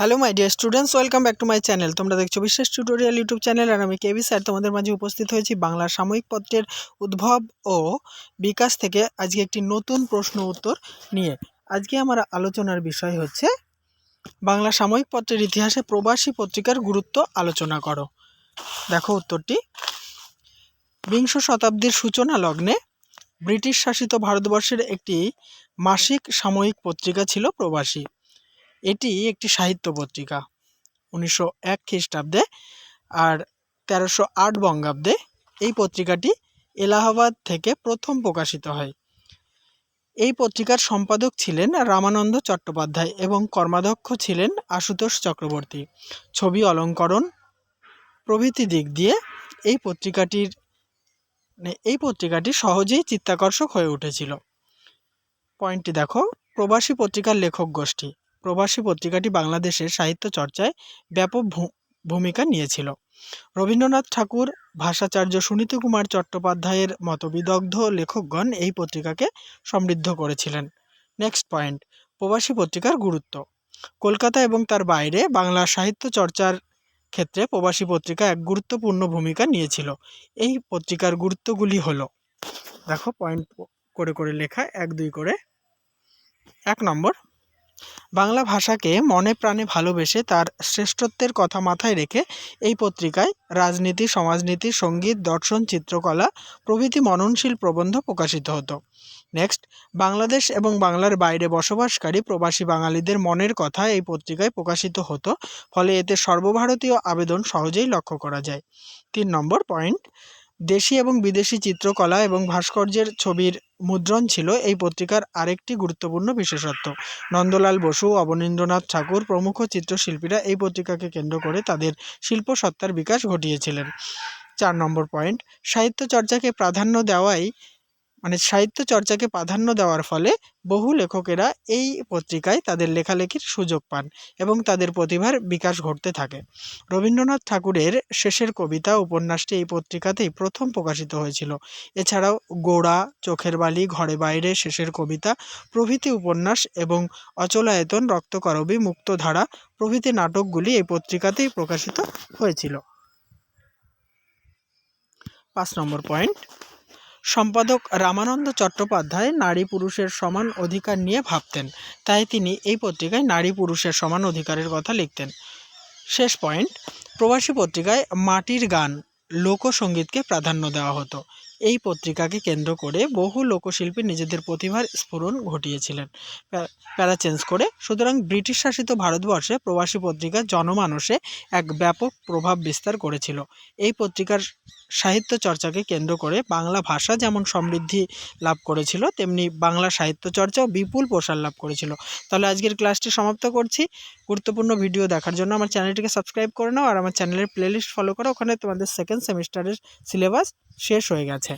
Hello my dear students welcome back to my channel তোমরা দেখছ বিশ্বাস টিউটোরিয়াল ইউটিউব চ্যানেল আর আমি কেবি স্যার তোমাদের মাঝে উপস্থিত হয়েছি বাংলা সাময়িক পত্রের উদ্ভব ও বিকাশ থেকে। আজকে একটি নতুন প্রশ্ন উত্তর নিয়ে। আজকে আমার আলোচনার বিষয় হচ্ছে বাংলা সাময়িক পত্রের ইতিহাসে প্রবাসী পত্রিকার গুরুত্ব আলোচনা করো। দেখো উত্তরটি। বিংশ শতাব্দীর সূচনা লগ্নে ব্রিটিশ শাসিত ভারতবর্ষের একটি মাসিক সাময়িক পত্রিকা ছিল প্রবাসী। এটি একটি সাহিত্য পত্রিকা, উনিশশো এক খ্রিস্টাব্দে আর তেরোশো আট বঙ্গাব্দে এই পত্রিকাটি এলাহাবাদ থেকে প্রথম প্রকাশিত হয়। এই পত্রিকার সম্পাদক ছিলেন রামানন্দ চট্টোপাধ্যায় এবং কর্মাধ্যক্ষ ছিলেন আশুতোষ চক্রবর্তী। ছবি অলঙ্করণ প্রভৃতি দিক দিয়ে এই পত্রিকাটির মানে এই পত্রিকাটি সহজেই চিত্তাকর্ষক হয়ে উঠেছিল। পয়েন্টটি দেখো, প্রবাসী পত্রিকার লেখক গোষ্ঠী। প্রবাসী পত্রিকাটি বাংলাদেশের সাহিত্য চর্চায় ব্যাপক ভূমিকা নিয়েছিল। রবীন্দ্রনাথ ঠাকুর, ভাষাচার্য সুনীতি কুমার চট্টোপাধ্যায়ের মতো বিদগ্ধ লেখকগণ এই পত্রিকাকে সমৃদ্ধ করেছিলেন। নেক্সট পয়েন্ট, প্রবাসী পত্রিকার গুরুত্ব। কলকাতা এবং তার বাইরে বাংলা সাহিত্য চর্চার ক্ষেত্রে প্রবাসী পত্রিকা এক গুরুত্বপূর্ণ ভূমিকা নিয়েছিল। এই পত্রিকার গুরুত্বগুলি হলো, দেখো পয়েন্ট করে করে লেখা এক, দুই, করে। এক নম্বর বাংলা ভাষাকে মনে প্রাণে ভালোবেসে তার শ্রেষ্ঠত্বের কথা মাথায় রেখে এই পত্রিকায় রাজনীতি, সমাজনীতি, সংগীত, দর্শন, চিত্রকলা প্রভৃতি মননশীল প্রবন্ধ প্রকাশিত হতো। নেক্সট বাংলাদেশ এবং বাংলার বাইরে বসবাসকারী প্রবাসী বাঙালিদের মনের কথা এই পত্রিকায় প্রকাশিত হতো, ফলে এতে সর্বভারতীয় আবেদন সহজেই লক্ষ্য করা যায়। তিন নম্বর পয়েন্ট দেশি এবং বিদেশি চিত্রকলা এবং ভাস্কর্যের ছবির মুদ্রণ ছিল এই পত্রিকার আরেকটি গুরুত্বপূর্ণ বিশেষত্ব। নন্দলাল বসু, অবনীন্দ্রনাথ ঠাকুর প্রমুখ চিত্রশিল্পীরা এই পত্রিকাকে কেন্দ্র করে তাদের শিল্পসত্তার বিকাশ ঘটিয়েছিলেন। চার নম্বর পয়েন্ট, সাহিত্য চর্চাকে প্রাধান্য দেওয়াই মানে সাহিত্য চর্চাকে প্রাধান্য দেওয়ার ফলে বহু লেখকেরা এই পত্রিকায় তাদের লেখালেখির সুযোগ পান এবং তাদের প্রতিভার বিকাশ ঘটতে থাকে। রবীন্দ্রনাথ ঠাকুরের শেষের কবিতা উপন্যাসটি এই পত্রিকাতেই প্রথম প্রকাশিত হয়েছিল। এছাড়াও গোড়া, চোখের বালি, ঘরে বাইরে শেষের কবিতা, প্রভৃতি উপন্যাস এবং অচলায়তন রক্তকরবী মুক্তধারা প্রভৃতি নাটকগুলি এই পত্রিকাতেই প্রকাশিত হয়েছিল। পাঁচ নম্বর পয়েন্ট সম্পাদক রামানন্দ চট্টোপাধ্যায় নারী পুরুষের সমান অধিকার নিয়ে ভাবতেন। তাই তিনি এই পত্রিকায় নারী পুরুষের সমান অধিকারের কথা লিখতেন। শেষ পয়েন্ট, প্রবাসী পত্রিকায় মাটির গান লোকসঙ্গীতকে প্রাধান্য দেওয়া হতো। এই পত্রিকাকে কেন্দ্র করে বহু লোকশিল্পী নিজেদের প্রতিভার স্ফুরণ ঘটিয়েছিলেন। প্যারা চেঞ্জ করে, সুতরাং ব্রিটিশ শাসিত ভারতবর্ষে প্রবাসী পত্রিকা জনমানসে এক ব্যাপক প্রভাব বিস্তার করেছিল। এই পত্রিকার সাহিত্য চর্চাকে কেন্দ্র করে বাংলা ভাষা যেমন সমৃদ্ধি লাভ করেছিল, তেমনি বাংলা সাহিত্য চর্চাও বিপুল প্রসার লাভ করেছিল। তাহলে আজকের ক্লাসটি সমাপ্ত করছি। গুরুত্বপূর্ণ ভিডিও দেখার জন্য আমার চ্যানেলটিকে সাবস্ক্রাইব করে নাও আর আমার চ্যানেলের প্লেলিস্ট ফলো করো। ওখানে তোমাদের সেকেন্ড সেমিস্টারের সিলেবাস শেষ হয়ে গেছে।